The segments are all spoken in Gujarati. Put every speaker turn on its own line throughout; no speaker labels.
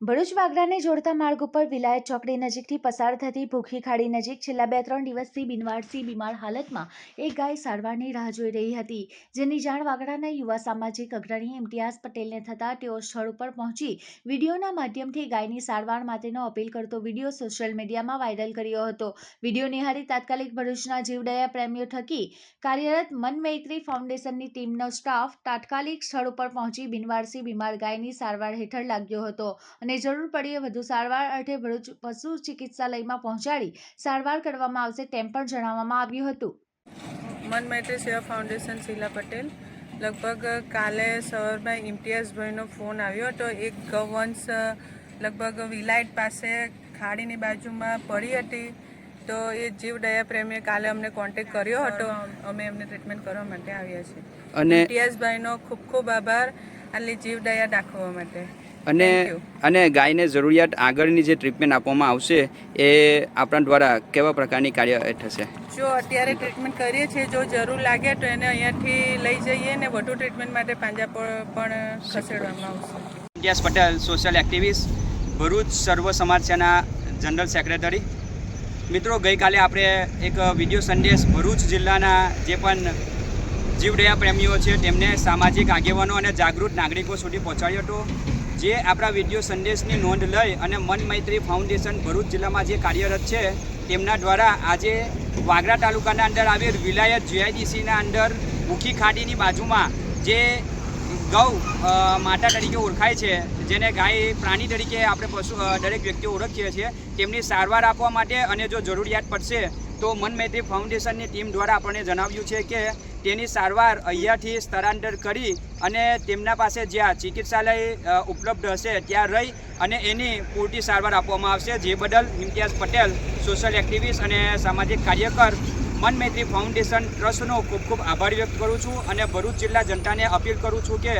ભરૂચ વાગરાને જોડતા માર્ગ ઉપર વિલાયત ચોકડી નજીકથી પસાર થતી ભૂખી ખાડી નજીક છેલ્લા બે ત્રણ દિવસથી બિનવારસી બીમાર હાલતમાં એક ગાય સારવારની રાહ જોઈ રહી હતી, જેની જાણ વાગરાના યુવા સામાજિક અગ્રણી ઇમ્તિયાઝ પટેલને થતાં તેઓ સ્થળ ઉપર પહોંચી વિડીયોના માધ્યમથી ગાયની સારવાર માટેનો અપીલ કરતો વીડિયો સોશિયલ મીડિયામાં વાયરલ કર્યો હતો. વીડિયો નિહાળી તાત્કાલિક ભરૂચના જીવદયા પ્રેમીઓ થકી કાર્યરત મન મૈત્રી ફાઉન્ડેશનની ટીમનો સ્ટાફ તાત્કાલિક સ્થળ ઉપર પહોંચી બિનવારસી બીમાર ગાયની સારવાર હેઠળ લાગ્યો હતો અને જરૂર પડીએ વધુ સારવાર અર્થે ભરૂચ પશુ ચિકિત્સાલયમાં પહોંચાડી સારવાર કરવામાં આવશે તેમ પણ જણાવવામાં આવ્યું હતું.
મન મૈત્રી સેવા ફાઉન્ડેશન શીલા પટેલ. લગભગ કાલે સવારમાં ઇમ્તિયાઝભાઈનો ફોન આવ્યો હતો. એક ગૌવંશ લગભગ વિલાયત પાસે ખાડીની બાજુમાં પડી હતી. તો એ જીવદયા પ્રેમીએ કાલે અમને કોન્ટેક્ટ કર્યો હતો. અમે એમને ટ્રીટમેન્ટ કરવા માટે આવ્યા છીએ.
અને
ઇમ્તિયાઝભાઈનો ખૂબ ખૂબ આભાર. આટલી જીવદયા દાખવવા માટે.
અને અને ગાયને જરૂરિયાત આગળની જે ટ્રીટમેન્ટ આપવામાં આવશે એ આપણા દ્વારા કેવા પ્રકારની કાર્ય થશે?
જો અત્યારે ટ્રીટમેન્ટ કરીએ છીએ જો જરૂર લાગે તો એને અહીંયાથી લઈ જઈએ ને વધુ ટ્રીટમેન્ટ માટે પાંજા પર પણ ખસેડવામાં આવશે.
ઇમ્તિયાઝ પટેલ સોશિયલ એક્ટિવિસ્ટ ભરૂચ સર્વ સમાજ સેના જનરલ સેક્રેટરી મિત્રો ગઈકાલે આપણે એક વીડિયો સંદેશ ભરૂચ જિલ્લાના જે પણ જીવદયા પ્રેમીઓ છે તેમને સામાજિક આગેવાનો અને જાગૃત નાગરિકો સુધી પહોંચાડ્યો હતો. જે આપણા વીડિયો સંદેશની નોંધ લઈ અને મન મૈત્રી ફાઉન્ડેશન ભરૂચ જિલ્લામાં જે કાર્યરત છે, તેમના દ્વારા આજે વાગરા તાલુકાના અંદર આવેલ વિલાયત જીઆઈડીસીના અંદર મુખી ખાડીની બાજુમાં જે ગૌ માતા તરીકે ઓળખાય છે, જેને ગાય, પ્રાણી તરીકે આપણે પશુ દરેક વ્યક્તિઓ ઓળખીએ છીએ, તેમની સારવાર આપવા માટે અને જો જરૂરિયાત પડશે, તો મન મૈત્રી ફાઉન્ડેશનની ટીમ દ્વારા આપણને જણાવ્યું છે કે તેની સારવાર અહીંયાથી સ્થળાંતર કરી અને તેમના પાસે જ્યાં ચિકિત્સાલય ઉપલબ્ધ હશે ત્યાં રહી અને એની પૂરતી સારવાર આપવામાં આવશે, જે બદલ ઇમ્તિયાઝ પટેલ સોશિયલ એક્ટિવિસ્ટ અને સામાજિક કાર્યકર મન મૈત્રી ફાઉન્ડેશન ટ્રસ્ટનો ખૂબ ખૂબ આભાર વ્યક્ત કરું છું અને ભરૂચ જિલ્લા જનતાને અપીલ કરું છું કે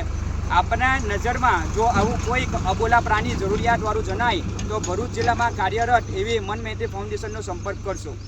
આપણા નજરમાં જો આવું કોઈક અબોલા પ્રાણી જરૂરિયાતવાળું જણાય, તો ભરૂચ જિલ્લામાં કાર્યરત એવી મન મૈત્રી ફાઉન્ડેશનનો સંપર્ક કરશો.